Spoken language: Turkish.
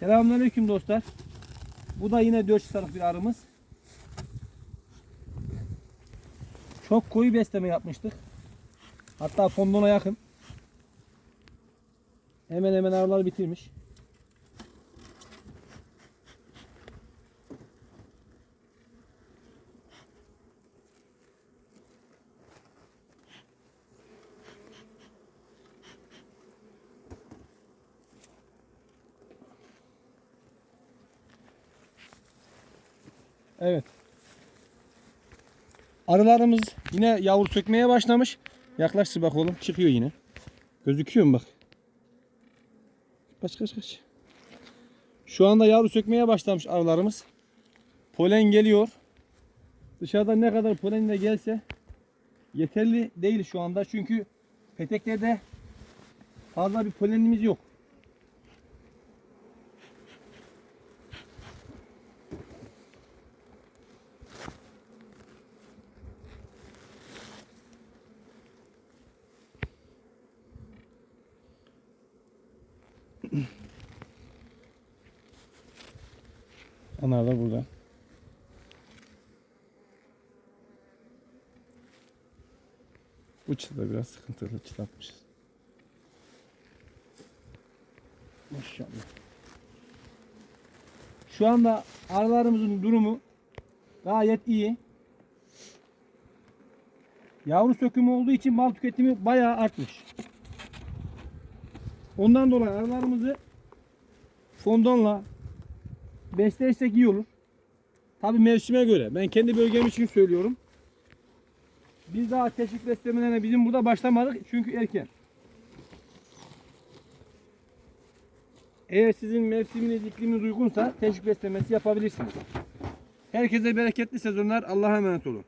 Selamünaleyküm dostlar. Bu da yine 4 çıtalık bir arımız. Çok koyu besleme yapmıştık. Hatta fondona yakın. Hemen hemen arılar bitirmiş. Evet. Arılarımız yine yavru sökmeye başlamış. Yaklaştır bak oğlum. Çıkıyor yine. Gözüküyor mu bak. Kaç kaç kaç. Şu anda yavru sökmeye başlamış arılarımız. Polen geliyor. Dışarıda ne kadar polen de gelse yeterli değil şu anda. Çünkü peteklerde fazla bir polenimiz yok. Onlar da burada. Bu çıta biraz sıkıntılı çıtlatmışız. Maşallah. Şu anda arılarımızın durumu gayet iyi. Yavru sökümü olduğu için bal tüketimi bayağı artmış. Ondan dolayı arılarımızı fondonla beslersek iyi olur. Tabi mevsime göre. Ben kendi bölgem için söylüyorum. Biz daha teşvik beslemelerine bizim burada başlamadık çünkü erken. Eğer sizin mevsiminiz, ikliminiz uygunsa teşvik beslemesi yapabilirsiniz. Herkese bereketli sezonlar. Allah'a emanet olun.